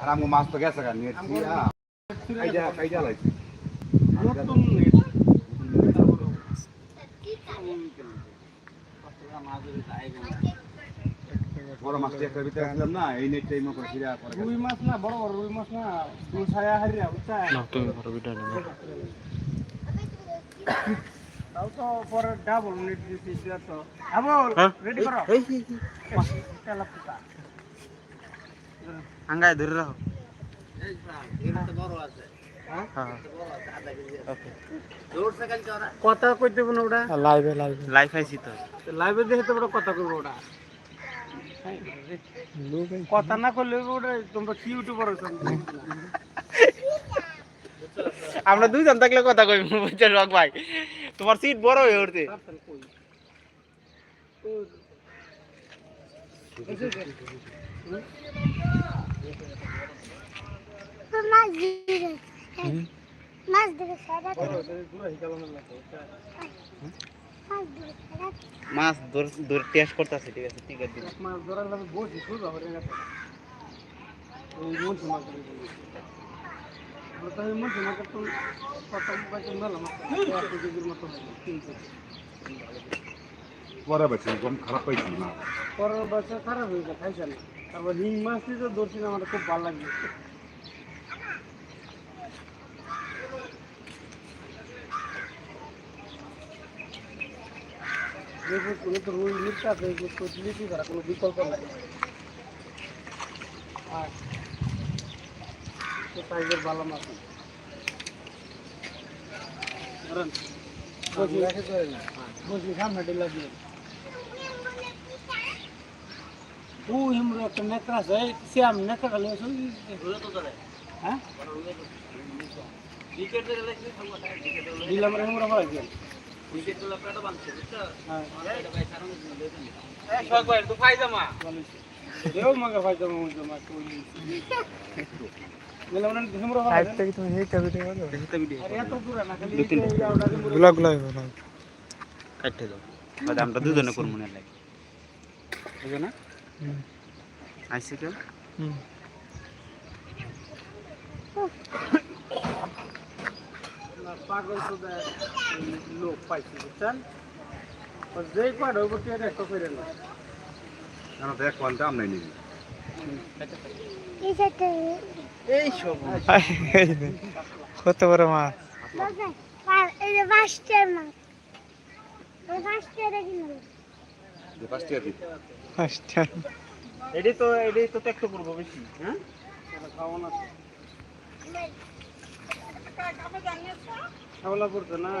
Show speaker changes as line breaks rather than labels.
আর আমগো মাছ তো গেছে গা নিয়ে কাইজা কাইজা লাইছে বড় মাছ একটা ভিতরে আসলাম না এই নেট টাইম করে ফিরে পরে
রুই মাছ না বড় বড় রুই মাছ না তুই ছায়া হারিয়া বুঝছা
না তুমি বড় ভিডিও নেবে
তাও তো পরে ডাবল মিনিট দিছি দিয়া তো। আবল
হ্যাঁ?
রেডি করো? তেলা পুতা
আঙ্গায় ধরে রাখো। হ্যাঁ।
কথা কইতে না ওটা
লাইভে লাইভে লাইভ আইছি তো।
লাইভে দেখে তো বড় কথা কইবো ওটা কথা না করলে ওটা তোমরা কি ইউটিউবার
আমরা দুইজন থাকলে কথা কই বুঝছ রক ভাই? তোমার সিট বড় হয়ে উঠতে
মাছ
দূর টেস্ট করতেছে ঠিক আছে ঠিক আছে
মাছ ধরার বসি শুরু হবে না ওই মন সমা করে আমরা তো কত পাইছে মেলা মাছ এক কেজির মতো তিন কেজি
পরে বাচ্চা কম খারাপ পাইছি না।
পরের বছর খারাপ হয়ে যায় খাইছে না তারপর হিং মাছটি তো ধরছি না আমার খুব ভালো লাগে কোনো তো রুই মিটটা আছে তো লিচি করা কোনো বিকল্প নাই আর সাইজের ভালো মাছ বসি সামনে ডিলা দিয়ে ও হিমরো একটা নেকড়া আছে শ্যাম নেকড়া লে শুন হ্যাঁ দিলাম রে হিমরো ভাই দিলাম হ্যাঁ
শখ তো ফাইজা
না। আওটা হিমরো
ব্লগ লাইভ কাটতে দাও। বাদ আমরা দুজনে করব মনে লাগে বুঝো না? কেউ?
পাগল তো লোক পাইছি বুঝছেন? যেই পাড় হইব কে একটা করে না
কেন তো এক নিবি।
এই
সব কত বড় মাছ
এই যে বাস্টার মাছ। ওই বাস্টার দেখি না
যে পাঁচটি আর দিবি
এডি তো এডি তো একটু করব বেশি হ্যাঁ?
খাওয়া না খাওয়া পড়তো না।